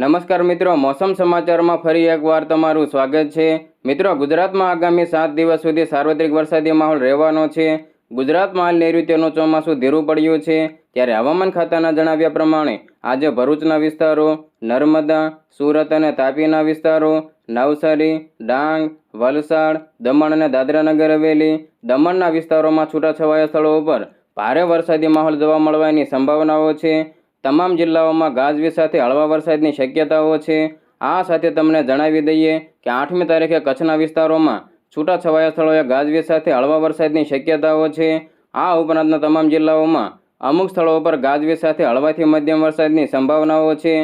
નમસ્કાર મિત્રો, મોસમ સમાચારમાં ફરી એકવાર તમારું સ્વાગત છે. મિત્રો, ગુજરાતમાં આગામી સાત દિવસ સુધી સાર્વત્રિક વરસાદી માહોલ રહેવાનો છે. ગુજરાતમાં હાલ નૈઋત્યનું ચોમાસું ધીરું પડ્યું છે. ત્યારે હવામાન ખાતાના જણાવ્યા પ્રમાણે, આજે ભરૂચના વિસ્તારો, નર્મદા, સુરત અને તાપીના વિસ્તારો, નવસારી, ડાંગ, વલસાડ, દમણ અને દાદરાનગર હવેલી, દમણના વિસ્તારોમાં છૂટાછવાયા સ્થળો ઉપર ભારે વરસાદી માહોલ જોવા મળવાની સંભાવનાઓ છે. તમામ જિલ્લાઓમાં ગાજવીજ સાથે હળવા વરસાદની શક્યતાઓ છે. આ સાથે તમને જણાવી દઈએ કે આઠમી તારીખે કચ્છના વિસ્તારોમાં છૂટાછવાયા સ્થળોએ ગાજવીજ સાથે હળવા વરસાદની શક્યતાઓ છે. આ ઉપરાંતના તમામ જિલ્લાઓમાં અમુક સ્થળો પર ગાજવીજ સાથે હળવાથી મધ્યમ વરસાદની સંભાવનાઓ છે.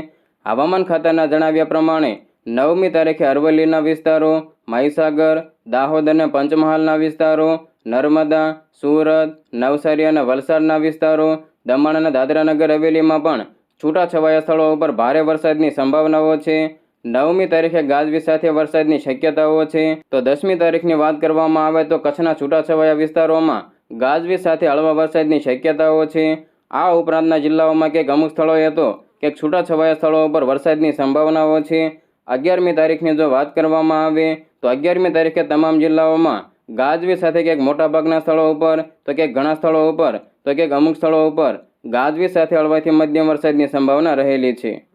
હવામાન ખાતાના જણાવ્યા પ્રમાણે નવમી તારીખે અરવલ્લીના વિસ્તારો, મહીસાગર, દાહોદ અને પંચમહાલના વિસ્તારો, નર્મદા, સુરત, નવસારી અને વલસાડના વિસ્તારો દમણ અને દાદરાનગર હવેલીમાં પણ છૂટાછવાયા સ્થળો ઉપર ભારે વરસાદની સંભાવનાઓ છે. નવમી તારીખે ગાજવી સાથે વરસાદની શક્યતાઓ છે. તો દસમી તારીખની વાત કરવામાં આવે તો કચ્છના છૂટાછવાયા વિસ્તારોમાં ગાજવી સાથે હળવા વરસાદની શક્યતાઓ છે. આ ઉપરાંતના જિલ્લાઓમાં કંઈક અમુક સ્થળોએ તો ક્યાંક છૂટાછવાયા સ્થળો ઉપર વરસાદની સંભાવનાઓ છે. અગિયારમી તારીખની જો વાત કરવામાં આવે તો અગિયારમી તારીખે તમામ જિલ્લાઓમાં ગાજવી સાથે ક્યાંક મોટાભાગના સ્થળો ઉપર તો ક્યાંક ઘણા સ્થળો ઉપર તો કે અમુક સ્થળો ઉપર ગાજવીજ સાથે હળવાથી મધ્યમ વરસાદની સંભાવના રહેલી છે.